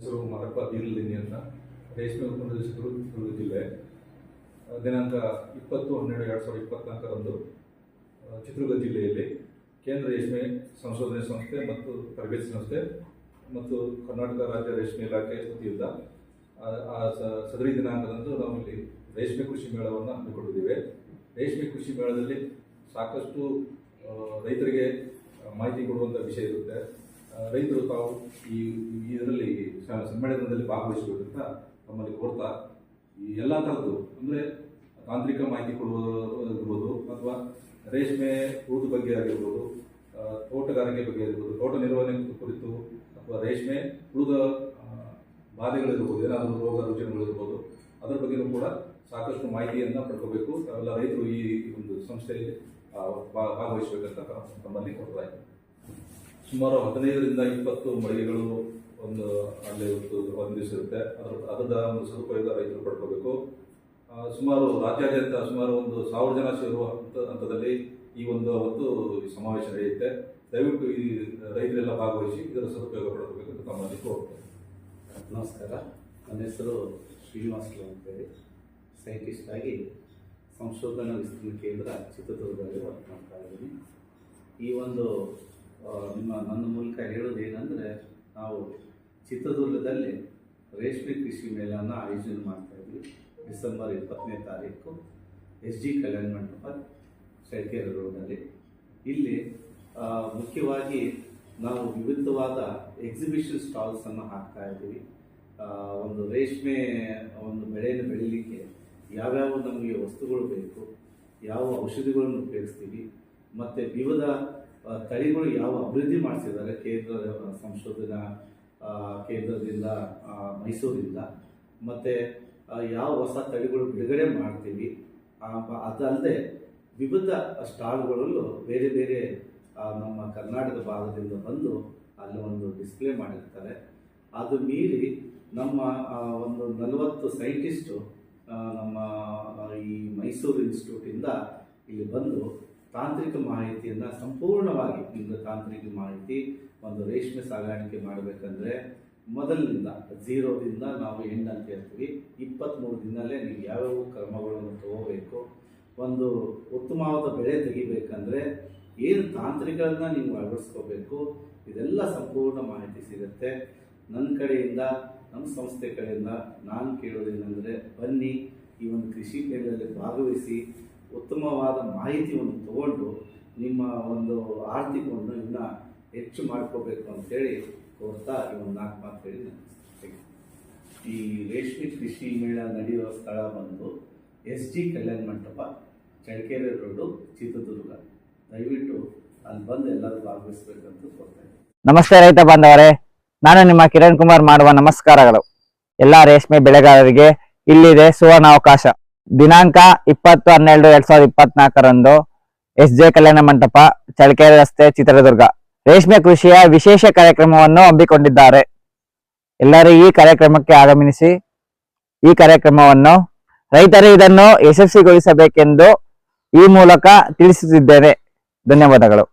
ಹೆಸರು ಮರಪ್ಪ ಬೀರ್ಲಿನಿ ಅಂತ ರೇಷ್ಮೆ ಉತ್ಪನ್ನ ಚಿತ್ರದುರ್ಗ ಜಿಲ್ಲೆ ದಿನಾಂಕ ಇಪ್ಪತ್ತು ಹನ್ನೆರಡು ಎರಡು ಸಾವಿರದ ಇಪ್ಪತ್ನಾಲ್ಕರಂದು ಚಿತ್ರದುರ್ಗ ಜಿಲ್ಲೆಯಲ್ಲಿ ಕೇಂದ್ರ ರೇಷ್ಮೆ ಸಂಶೋಧನೆ ಸಂಸ್ಥೆ ಮತ್ತು ತರಬೇತಿ ಸಂಸ್ಥೆ ಮತ್ತು ಕರ್ನಾಟಕ ರಾಜ್ಯ ರೇಷ್ಮೆ ಇಲಾಖೆ ವತಿಯಿಂದ, ಆ- ಸದರಿ ದಿನಾಂಕದಂದು ನಾವು ಇಲ್ಲಿ ರೇಷ್ಮೆ ಕೃಷಿ ಮೇಳವನ್ನು ಹಮ್ಮಿಕೊಂಡಿದ್ದೇವೆ. ರೇಷ್ಮೆ ಕೃಷಿ ಮೇಳದಲ್ಲಿ ಸಾಕಷ್ಟು ರೈತರಿಗೆ ಮಾಹಿತಿ ಕೊಡುವಂಥ ವಿಷಯ ಇರುತ್ತೆ. ರೈತರು ತಾವು ಈ ಇದರಲ್ಲಿ ಸಮ್ಮೇಳನದಲ್ಲಿ ಭಾಗವಹಿಸಬೇಕಂತ ನಮ್ಮಲ್ಲಿ ಕೋರ್ತಾ ಈ ಎಲ್ಲ ಥರದ್ದು, ಅಂದರೆ ತಾಂತ್ರಿಕ ಮಾಹಿತಿ ಕೊಡುವುದಿರ್ಬೋದು ಅಥವಾ ರೇಷ್ಮೆ ಉಳಿದ ಬಗ್ಗೆ ಆಗಿರ್ಬೋದು ತೋಟಗಾರಿಕೆ ಬಗ್ಗೆ ಇರ್ಬೋದು ತೋಟ ನಿರ್ವಹಣೆ ಕುರಿತು ಅಥವಾ ರೇಷ್ಮೆ ಉಳಿದ ಬಾಧೆಗಳಿರ್ಬೋದು, ಏನಾದರೂ ರೋಗ ರುಜಿನಗಳಿರ್ಬೋದು, ಅದರ ಬಗ್ಗೆನೂ ಕೂಡ ಸಾಕಷ್ಟು ಮಾಹಿತಿಯನ್ನು ಪಡ್ಕೋಬೇಕು. ತಾವೆಲ್ಲ ರೈತರು ಈ ಒಂದು ಸಂಸ್ಥೆಯಲ್ಲಿ ಭಾಗವಹಿಸಬೇಕಂತ ತಮ್ಮಲ್ಲಿ ಕೊಡ್ತಾ ಇದ್ದೀನಿ ಸುಮಾರು ಹದಿನೈದರಿಂದ ಇಪ್ಪತ್ತು ಮಳಿಗೆಗಳು ಒಂದು ಅಲ್ಲಿ ಒಂದು ಹೊಂದಿಸಿರುತ್ತೆ. ಅದರ ಅದರ ಒಂದು ಸದುಪಯೋಗ ರೈತರು ಪಡ್ಕೋಬೇಕು. ಸುಮಾರು ರಾಜ್ಯಾದ್ಯಂತ ಸುಮಾರು ಒಂದು ಸಾವಿರ ಜನ ಸೇರುವ ಹಂತ ಹಂತದಲ್ಲಿ ಈ ಒಂದು ಅವತ್ತು ಸಮಾವೇಶ ನಡೆಯುತ್ತೆ. ದಯವಿಟ್ಟು ಈ ರೈತರೆಲ್ಲ ಭಾಗವಹಿಸಿ ಇದರ ಸದುಪಯೋಗ ಪಡ್ಕೋಬೇಕು ಅಂತ ತಮ್ಮಲ್ಲಿ ಕೋರ್ತೇನೆ ನಮಸ್ಕಾರ. ನನ್ನ ಹೆಸರು ಶ್ರೀನಿವಾಸ್ ಅಂತೇಳಿ. ಸೈಂಟಿಸ್ಟ್ ಆಗಿ ಸಂಶೋಧನಾ ವಿಸ್ತರಣೆ ಕೇಂದ್ರ ಚಿತ್ರದುರ್ಗದಲ್ಲಿ ವರ್ಕ್ ಮಾಡ್ತಾ ಇದ್ದೀನಿ. ಈ ಒಂದು ನಿಮ್ಮ, ನನ್ನ ಮೂಲಕ ಹೇಳೋದು ಏನಂದರೆ ನಾವು ಚಿತ್ರದುರ್ಗದಲ್ಲಿ ರೇಷ್ಮೆ ಕೃಷಿ ಮೇಳನ ಆಯೋಜನೆ ಮಾಡ್ತಾ ಇದ್ವಿ. ಡಿಸೆಂಬರ್ ಇಪ್ಪತ್ತನೇ ತಾರೀಕು, ಎಸ್ ಜಿ ಕಲ್ಯಾಣ ಮಂಟಪ ಶೈಕೇರಿ ರೋಡಲ್ಲಿ ಇಲ್ಲಿ ಮುಖ್ಯವಾಗಿ ನಾವು ವಿವಿಧವಾದ ಎಕ್ಸಿಬಿಷನ್ ಸ್ಟಾಲ್ಸನ್ನು ಹಾಕ್ತಾ ಇದ್ದೀವಿ. ಒಂದು ರೇಷ್ಮೆ, ಒಂದು ಬೆಳೆಯನ್ನು ಬೆಳೀಲಿಕ್ಕೆ ಯಾವ್ಯಾವ ನಮಗೆ ವಸ್ತುಗಳು ಬೇಕು, ಯಾವ ಔಷಧಿಗಳನ್ನು ಉಪಯೋಗಿಸ್ತೀವಿ, ಮತ್ತು ವಿವಿಧ ತಳಿಗಳು ಯಾವ ಅಭಿವೃದ್ಧಿ ಮಾಡಿಸಿದ್ದಾರೆ ಕೇಂದ್ರ ಸಂಶೋಧನಾ ಕೇಂದ್ರದಿಂದ ಮೈಸೂರಿಂದ. ಮತ್ತು ಯಾವ ಹೊಸ ತಳಿಗಳು ಬಿಡುಗಡೆ ಮಾಡ್ತೀವಿ ಅದಲ್ಲದೆ ವಿವಿಧ ಸ್ಟಾಲ್ಗಳಲ್ಲೂ ಬೇರೆ ಬೇರೆ ನಮ್ಮ ಕರ್ನಾಟಕ ಭಾಗದಿಂದ ಬಂದು ಅಲ್ಲಿ ಒಂದು ಡಿಸ್ಪ್ಲೇ ಮಾಡಿರ್ತಾರೆ. ಅದು ಮೀರಿ ನಮ್ಮ ಒಂದು ನಲವತ್ತು ಸೈಂಟಿಸ್ಟು ನಮ್ಮ ಈ ಮೈಸೂರು ಇನ್ಸ್ಟಿಟ್ಯೂಟಿಂದ ಇಲ್ಲಿ ಬಂದು ತಾಂತ್ರಿಕ ಮಾಹಿತಿಯನ್ನು ಸಂಪೂರ್ಣವಾಗಿ ನಿಮ್ಮ ತಾಂತ್ರಿಕ ಮಾಹಿತಿ ಒಂದು ರೇಷ್ಮೆ ಸಾಗಾಣಿಕೆ ಮಾಡಬೇಕಂದ್ರೆ ಮೊದಲಿನಿಂದ ಝೀರೋದಿಂದ ನಾವು ಎಂಡ್ ಅಂತ ಹೇಳ್ತೀವಿ. ಇಪ್ಪತ್ತ್ಮೂರು ದಿನಲ್ಲೇ ನೀವು ಯಾವ್ಯಾವ ಕ್ರಮಗಳನ್ನು ತಗೋಬೇಕು, ಒಂದು ಉತ್ತಮವಾದ ಬೆಳೆ ತೆಗಿಬೇಕಂದ್ರೆ ಏನು ತಾಂತ್ರಿಕಗಳನ್ನ ನೀವು ಅಳವಡಿಸ್ಕೋಬೇಕು, ಇದೆಲ್ಲ ಸಂಪೂರ್ಣ ಮಾಹಿತಿ ಸಿಗುತ್ತೆ. ನನ್ನ ಕಡೆಯಿಂದ ನಮ್ಮ ಸಂಸ್ಥೆ ಕಡೆಯಿಂದ ನಾನು ಕೇಳೋದೇನೆಂದರೆ ಬನ್ನಿ, ಈ ಒಂದು ಕೃಷಿ ಮೇಳದಲ್ಲಿ ಭಾಗವಹಿಸಿ ಉತ್ತಮವಾದ ಮಾಹಿತಿಯನ್ನು ತಗೊಂಡು ನಿಮ್ಮ ಒಂದು ಆರ್ಥಿಕವನ್ನು ಇನ್ನೂ ಹೆಚ್ಚು ಮಾಡ್ಕೋಬೇಕು ಅಂತೇಳಿ ಕೋರ್ತಾ ಈ ಒಂದು ನಾಲ್ಕು ಮಾತು ಹೇಳಿ ಈ ರೇಷ್ಮೆ ಕೃಷಿ ಮೇಳ ನಡೆಯುವ ಸ್ಥಳ ಬಂದು S G Kalyana Mantapa, Challakere road, Chitradurga. ದಯವಿಟ್ಟು ಅಲ್ಲಿ ಬಂದು ಎಲ್ಲರೂ ಭಾಗವಹಿಸ್ಬೇಕಂತ ಕೋರ್ತಾ ಇದ್ದೀನಿ. ನಮಸ್ತೆ ರೈತ ಬಾಂಧವರೇ, ನಾನು ನಿಮ್ಮ ಕಿರಣ್ ಕುಮಾರ್ ಮಾಡುವ ನಮಸ್ಕಾರಗಳು. ಎಲ್ಲ ರೇಷ್ಮೆ ಬೆಳೆಗಾರರಿಗೆ ಇಲ್ಲಿದೆ ಸುವರ್ಣ ಅವಕಾಶ ದಿನಾಂಕ ಇಪ್ಪತ್ತು ಹನ್ನೆರಡು ಎರಡ್ ಸಾವಿರದ ಇಪ್ಪತ್ನಾಲ್ಕರಂದು ಎಸ್ ಜೆ ಕಲ್ಯಾಣ ಮಂಟಪ, ಚಳ್ಳಕೆರೆ ರಸ್ತೆ, ಚಿತ್ರದುರ್ಗ. ರೇಷ್ಮೆ ಕೃಷಿಯ ವಿಶೇಷ ಕಾರ್ಯಕ್ರಮವನ್ನು ಹಮ್ಮಿಕೊಂಡಿದ್ದಾರೆ. ಎಲ್ಲರೂ ಈ ಕಾರ್ಯಕ್ರಮಕ್ಕೆ ಆಗಮಿಸಿ ಈ ಕಾರ್ಯಕ್ರಮವನ್ನು ರೈತರು ಇದನ್ನು ಯಶಸ್ವಿಗೊಳಿಸಬೇಕೆಂದು ಈ ಮೂಲಕ ತಿಳಿಸುತ್ತಿದ್ದೇನೆ. ಧನ್ಯವಾದಗಳು.